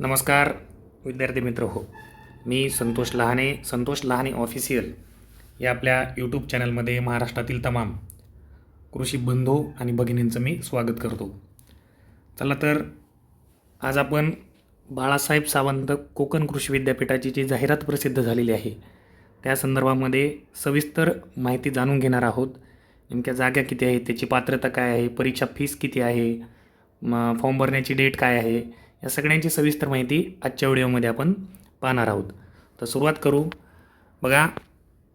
नमस्कार विद्यार्थी मित्र हो. मी संतोष लहाने संतोष लहाने ऑफिशियल या आपल्या यूट्यूब चॅनलमध्ये महाराष्ट्रातील तमाम कृषी बंधू आणि भगिनींचं मी स्वागत करतो. चला तर आज आपण बाळासाहेब सावंत कोकण कृषी विद्यापीठाची जी जाहिरात प्रसिद्ध झालेली आहे त्या संदर्भामध्ये सविस्तर माहिती जाणून घेणार आहोत. नेमक्या जागा किती आहेत त्याची पात्रता काय आहे परीक्षा फीस किती आहे मग फॉर्म भरण्याची डेट काय आहे या सगळ्यांची सविस्तर माहिती आजच्या व्हिडिओमध्ये आपण पाहणार आहोत. तर सुरुवात करू. बघा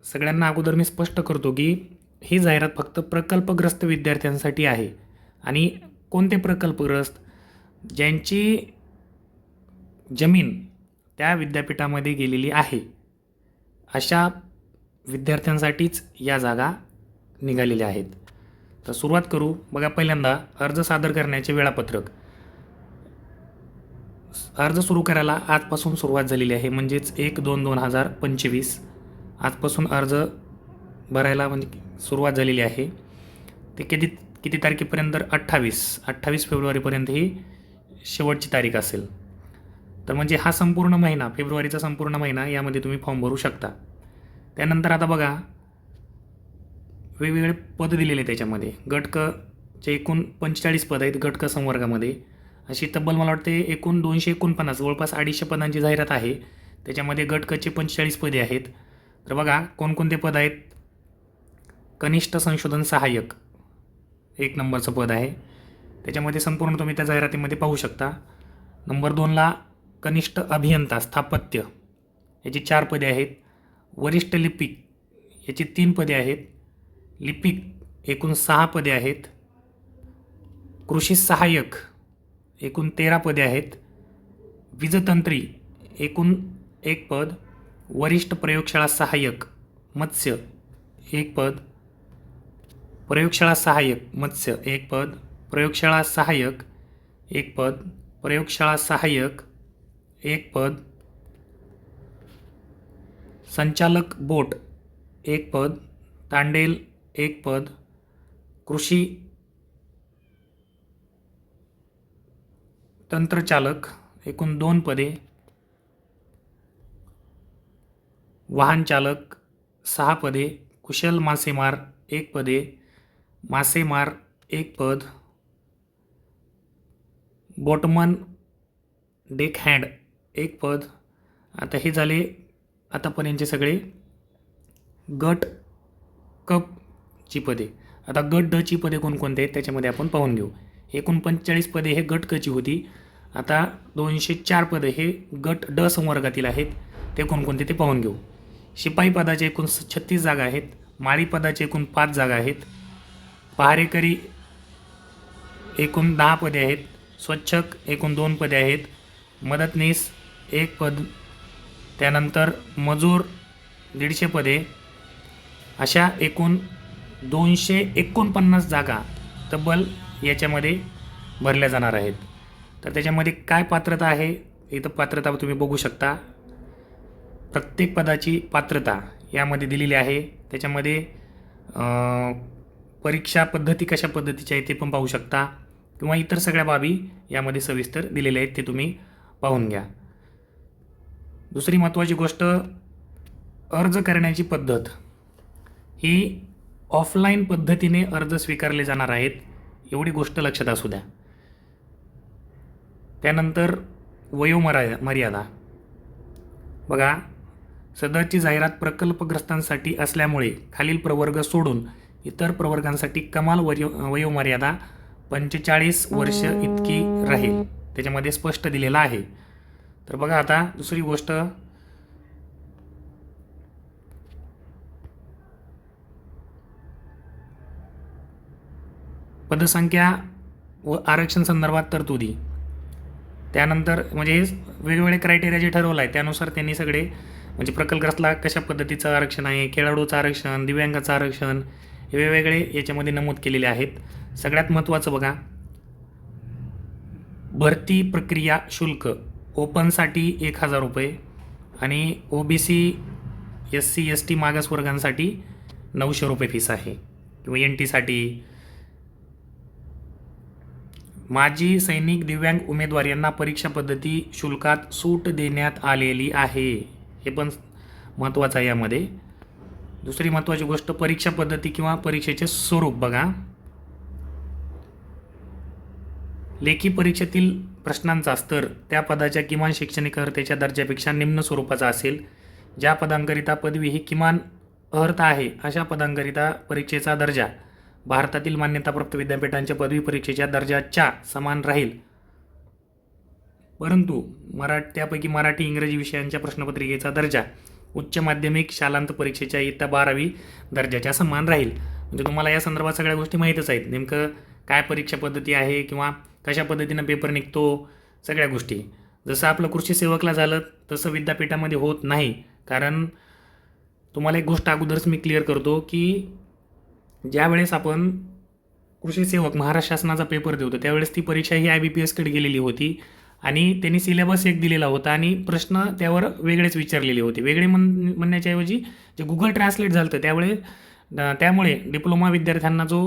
सगळ्यांना अगोदर मी स्पष्ट करतो की ही जाहिरात फक्त प्रकल्पग्रस्त विद्यार्थ्यांसाठी आहे आणि कोणते प्रकल्पग्रस्त? ज्यांची जमीन त्या विद्यापीठामध्ये गेलेली आहे अशा विद्यार्थ्यांसाठीच या जागा निघालेल्या आहेत. तर सुरुवात करू. बघा पहिल्यांदा अर्ज सादर करण्याचे वेळापत्रक. अर्ज सुरू करायला आजपासून सुरुवात झालेली आहे. म्हणजेच एक दोन दोन हजार पंचवीस आजपासून अर्ज भरायला म्हणजे सुरुवात झालेली आहे. ते किती किती तारखेपर्यंत अठ्ठावीस अठ्ठावीस फेब्रुवारीपर्यंत ही शेवटची तारीख असेल. तर म्हणजे हा संपूर्ण महिना फेब्रुवारीचा संपूर्ण महिना यामध्ये तुम्ही फॉर्म भरू शकता. त्यानंतर आता बघा वेगवेगळे पद दिलेले आहेत त्याच्यामध्ये. गट क चे एकूण पंचेचाळीस पद आहेत गट क संवर्गामध्ये अशी तब्बल मला वाटते एकूण दोनशे एकोणपन्नास जवळपास अडीचशे पदांची जाहिरात आहे. त्याच्यामध्ये गटकचे पंचेचाळीस पदे आहेत. तर बघा कोणकोणते पद आहेत? कनिष्ठ संशोधन सहाय्यक. एक नंबरचं पद आहे. त्याच्यामध्ये संपूर्ण तुम्ही त्या जाहिरातीमध्ये पाहू शकता. नंबर दोनला कनिष्ठ अभियंता स्थापत्य. याची चार पदे आहेत. वरिष्ठ लिपिक याची तीन पदे आहेत. लिपिक एकूण सहा पदे आहेत. कृषी सहाय्यक एकूण तेरा पदे आहेत. वीजतंत्री एकूण एक पद वरिष्ठ प्रयोगशाळा सहाय्यक मत्स्य एक पद प्रयोगशाळा सहाय्यक मत्स्य एक पद प्रयोगशाळा सहाय्यक एक पद प्रयोगशाळा सहाय्यक एक पद संचालक बोट एक पद तांडेल एक पद कृषी तंत्रचालक एकूण दोन पदे. वाहनचालक सहा पदे कुशल मासेमार एक पदे मासेमार एक पद. बोटमन डेक हँड एक पद. आता हे झाले आतापर्यंतचे सगळे गट कपची पदे. आता गट डची पदे कोणकोणते आहेत त्याच्यामध्ये आपण पाहून घेऊ. एकूण पदे हे गट कची होती. आता दोनशे चार पदे हे गट ड संवर्गातील आहेत. ते कोणकोणते ते पाहून घेऊ. शिपाई पदाचे एकूण छत्तीस जागा आहेत. माळी पदाचे एकूण पाच जागा आहेत. पहारेकरी एकूण दहा पदे आहेत. स्वच्छक एकूण दोन पदे आहेत. मदतनीस एक पद त्यानंतर मजूर दीडशे पदे. अशा एकूण दोनशे एकोणपन्नास जागा तब्बल याच्यामध्ये भरल्या जाणार आहेत. तर त्याच्यामध्ये काय पात्रता आहे? इथं पात्रता तुम्ही बघू शकता. प्रत्येक पदाची पात्रता यामध्ये दिलेली आहे. त्याच्यामध्ये परीक्षा पद्धती कशा पद्धतीची आहे ते पण पाहू शकता. किंवा इतर सगळ्या बाबी यामध्ये सविस्तर दिलेल्या आहेत ते तुम्ही पाहून घ्या. दुसरी महत्त्वाची गोष्ट अर्ज करण्याची पद्धत. ही ऑफलाईन पद्धतीने अर्ज स्वीकारले जाणार आहेत. एवढी गोष्ट लक्षात असू द्या. त्यानंतर वयोमरा मर्यादा बघा सदरची जाहिरात प्रकल्पग्रस्तांसाठी असल्यामुळे खालील प्रवर्ग सोडून इतर प्रवर्गांसाठी कमाल वयो वयोमर्यादा पंचेचाळीस वर्ष इतकी राहील. त्याच्यामध्ये स्पष्ट दिलेलं आहे. तर बघा आता दुसरी गोष्ट पदसंख्या व आरक्षण संदर्भात तरतुदी. त्यानंतर म्हणजे वेगवेगळे क्रायटेरिया जे ठरवलं आहे त्यानुसार त्यांनी सगळे म्हणजे प्रकल्पग्रस्तला कशा पद्धतीचं आरक्षण आहे खेळाडूचं आरक्षण दिव्यांगाचं आरक्षण हे वेगवेगळे याच्यामध्ये नमूद केलेले आहेत. सगळ्यात महत्त्वाचं बघा. भरती प्रक्रिया शुल्क ओपनसाठी एक हजार रुपये आणि O B C S C S T मागासवर्गांसाठी नऊशे रुपये फीस आहे. किंवा एन टीसाठी माजी सैनिक दिव्यांग उमेदवार यांना परीक्षा पद्धती शुल्कात सूट देण्यात आलेली आहे. हे पण महत्त्वाचं आहे यामध्ये. दुसरी महत्त्वाची गोष्ट परीक्षा पद्धती किंवा परीक्षेचे स्वरूप बघा. लेखी परीक्षेतील प्रश्नांचा स्तर त्या पदाच्या किमान शैक्षणिक अर्हतेच्या दर्जापेक्षा निम्न स्वरूपाचा असेल. ज्या पदांकरिता पदवी ही किमान अर्थ आहे अशा पदांकरिता परीक्षेचा दर्जा भारतातील मान्यताप्राप्त विद्यापीठांच्या पदवी परीक्षेच्या दर्जाच्या समान राहील. परंतु मरा त्यापैकी मराठी इंग्रजी विषयांच्या प्रश्नपत्रिकेचा दर्जा उच्च माध्यमिक शालांत परीक्षेच्या इयत्ता बारावी दर्जाच्या समान राहील. म्हणजे तुम्हाला या संदर्भात सगळ्या गोष्टी माहीतच आहेत. नेमकं काय परीक्षा पद्धती आहे किंवा कशा पद्धतीनं पेपर निघतो सगळ्या गोष्टी. जसं आपलं कृषी सेवकला झालं तसं विद्यापीठामध्ये होत नाही. कारण तुम्हाला एक गोष्ट अगोदरच मी क्लिअर करतो की ज्यावेळेस आपण कृषी सेवक महाराष्ट्र शासनाचा पेपर देतो त्यावेळेस ती परीक्षा ही आय बी पी एसकडे गेलेली होती आणि त्यांनी सिलेबस एक दिलेला होता आणि प्रश्न त्यावर वेगळेच विचारलेले होते. वेगळे म्हण म्हणण्याच्याऐवजी जे गुगल ट्रान्सलेट झालं होतं त्यावेळे त्यामुळे डिप्लोमा विद्यार्थ्यांना जो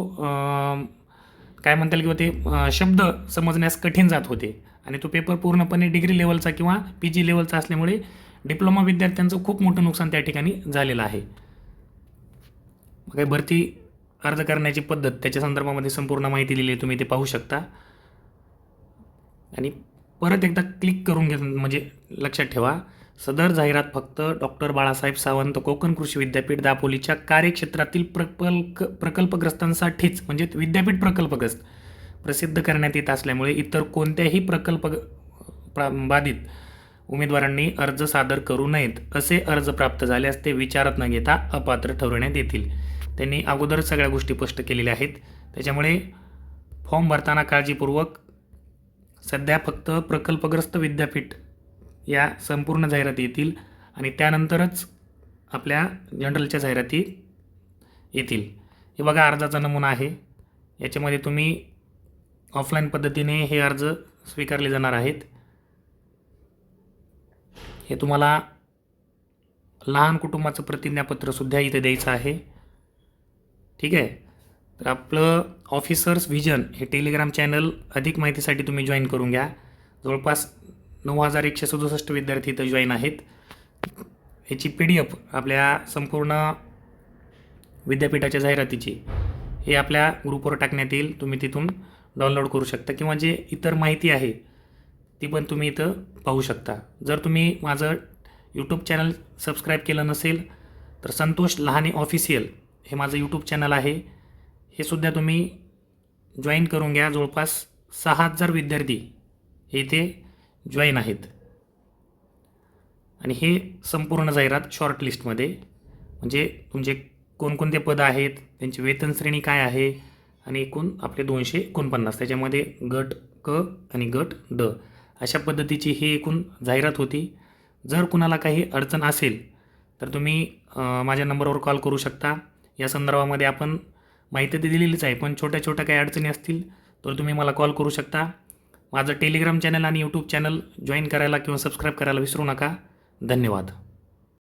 काय म्हणता येईल किंवा ते शब्द समजण्यास कठीण जात होते आणि तो पेपर पूर्णपणे डिग्री लेवलचा किंवा पी जी लेवलचा असल्यामुळे डिप्लोमा विद्यार्थ्यांचं खूप मोठं नुकसान त्या ठिकाणी झालेलं आहे. काही भरती अर्ज करण्याची पद्धत त्याच्या संदर्भामध्ये संपूर्ण माहिती दिली आहे तुम्ही ते पाहू शकता. आणि परत एकदा क्लिक करून घे म्हणजे लक्षात ठेवा. सदर जाहिरात फक्त डॉक्टर बाळासाहेब सावंत कोकण कृषी विद्यापीठ दापोलीच्या कार्यक्षेत्रातील प्रकल्प प्रकल्पग्रस्तांसाठीच म्हणजे विद्यापीठ प्रकल्पग्रस्त प्रसिद्ध करण्यात येत असल्यामुळे इतर कोणत्याही प्रकल्प बाधित उमेदवारांनी अर्ज सादर करू नयेत असे अर्ज प्राप्त झाल्यास ते विचारात न घेता अपात्र ठरवण्यात येतील. त्यांनी अगोदरच सगळ्या गोष्टी स्पष्ट केलेल्या आहेत. त्याच्यामुळे फॉर्म भरताना काळजीपूर्वक सध्या फक्त प्रकल्पग्रस्त विद्यापीठ या संपूर्ण जाहिराती येतील आणि त्यानंतरच आपल्या जनरलच्या जाहिराती येतील. हे बघा अर्जाचा नमुना आहे. याच्यामध्ये तुम्ही ऑफलाईन पद्धतीने हे अर्ज स्वीकारले जाणार आहेत. हे तुम्हाला लहान कुटुंबाचं प्रतिज्ञापत्रसुद्धा इथे द्यायचं आहे. ठीक आहे? तर आपलं ऑफिसर्स व्हिजन हे टेलिग्राम चॅनल अधिक माहितीसाठी तुम्ही जॉईन करून घ्या. जवळपास नऊ हजार एकशे सदुसष्ट विद्यार्थी इथं जॉईन आहेत. याची पी डी एफ आपल्या संपूर्ण विद्यापीठाच्या जाहिरातीची हे आपल्या ग्रुपवर टाकण्यात येईल. तुम्ही तिथून डाउनलोड करू शकता किंवा जे इतर माहिती आहे ती पण तुम्ही इथं पाहू शकता. जर तुम्ही माझं यूट्यूब चॅनल सबस्क्राईब केलं नसेल तर संतोष लहाने ऑफिशियल हे माझं यूट्यूब चॅनल आहे. हे सुद्धा तुम्ही जॉईन करून घ्या. जवळपास सहा हजार विद्यार्थी हे इथे जॉईन आहेत. आणि हे संपूर्ण जाहिरात शॉर्ट लिस्टमध्ये म्हणजे तुमचे कोणकोणते पदं आहेत त्यांची वेतन श्रेणी काय आहे आणि एकूण आपले दोनशे एकोणपन्नास. त्याच्यामध्ये गट क आणि गट ड. अशा पद्धतीची ही एकूण जाहिरात होती. जर कुणाला काही अडचण असेल तर तुम्ही माझ्या नंबरवर कॉल करू शकता. या संदर्भामध्ये आपण माहिती तर दिलेलीच आहे पण छोट्या छोट्या काही अडचणी असतील तर तुम्ही मला कॉल करू शकता. माझं टेलिग्राम चॅनल आणि यूट्यूब चॅनल जॉईन करायला किंवा सबस्क्राईब करायला विसरू नका. धन्यवाद.